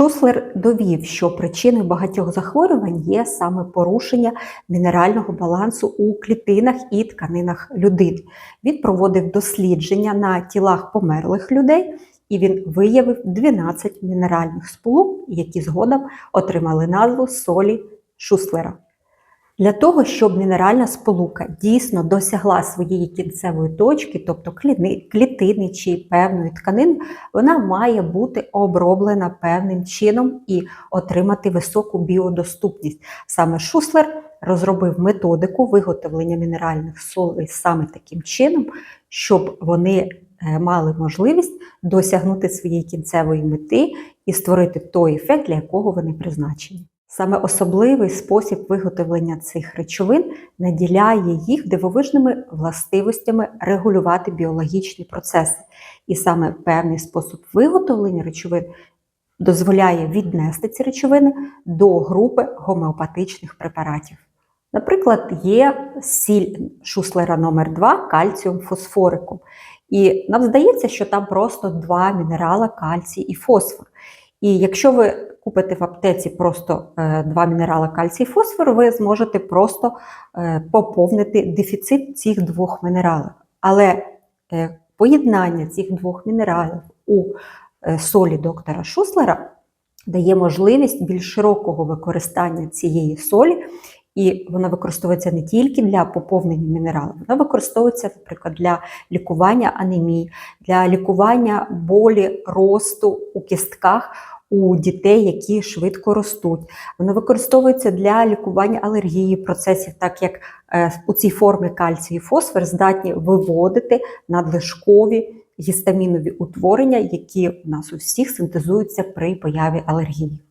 Шуслер довів, що причиною багатьох захворювань є саме порушення мінерального балансу у клітинах і тканинах людини. Він проводив дослідження на тілах померлих людей, і він виявив 12 мінеральних сполук, які згодом отримали назву солі Шуслера. Для того, щоб мінеральна сполука дійсно досягла своєї кінцевої точки, тобто клітини чи певної тканини, вона має бути оброблена певним чином і отримати високу біодоступність. Саме Шуслер розробив методику виготовлення мінеральних солей саме таким чином, щоб вони е, мали можливість досягнути своєї кінцевої мети і створити той ефект, для якого вони призначені. Саме особливий спосіб виготовлення цих речовин наділяє їх дивовижними властивостями регулювати біологічні процеси. І саме певний спосіб виготовлення речовин дозволяє віднести ці речовини до групи гомеопатичних препаратів. Наприклад, є сіль Шуслера номер 2 кальціум фосфорикум. І нам здається, що там просто два мінерали кальцій і фосфор. І якщо ви купите в аптеці просто е, два мінерали кальцій і фосфор, ви зможете просто е, поповнити дефіцит цих двох мінералів. Але е, поєднання цих двох мінералів у солі доктора Шуслера дає можливість більш широкого використання цієї солі. І вона використовується не тільки для поповнення мінералів, вона використовується, наприклад, для лікування анемії, для лікування болі росту у кістках у дітей, які швидко ростуть. Воно використовується для лікування алергії процесів, так як е, у цій формі кальцій і фосфор здатні виводити надлишкові гістамінові утворення, які у нас у всіх синтезуються при появі алергії.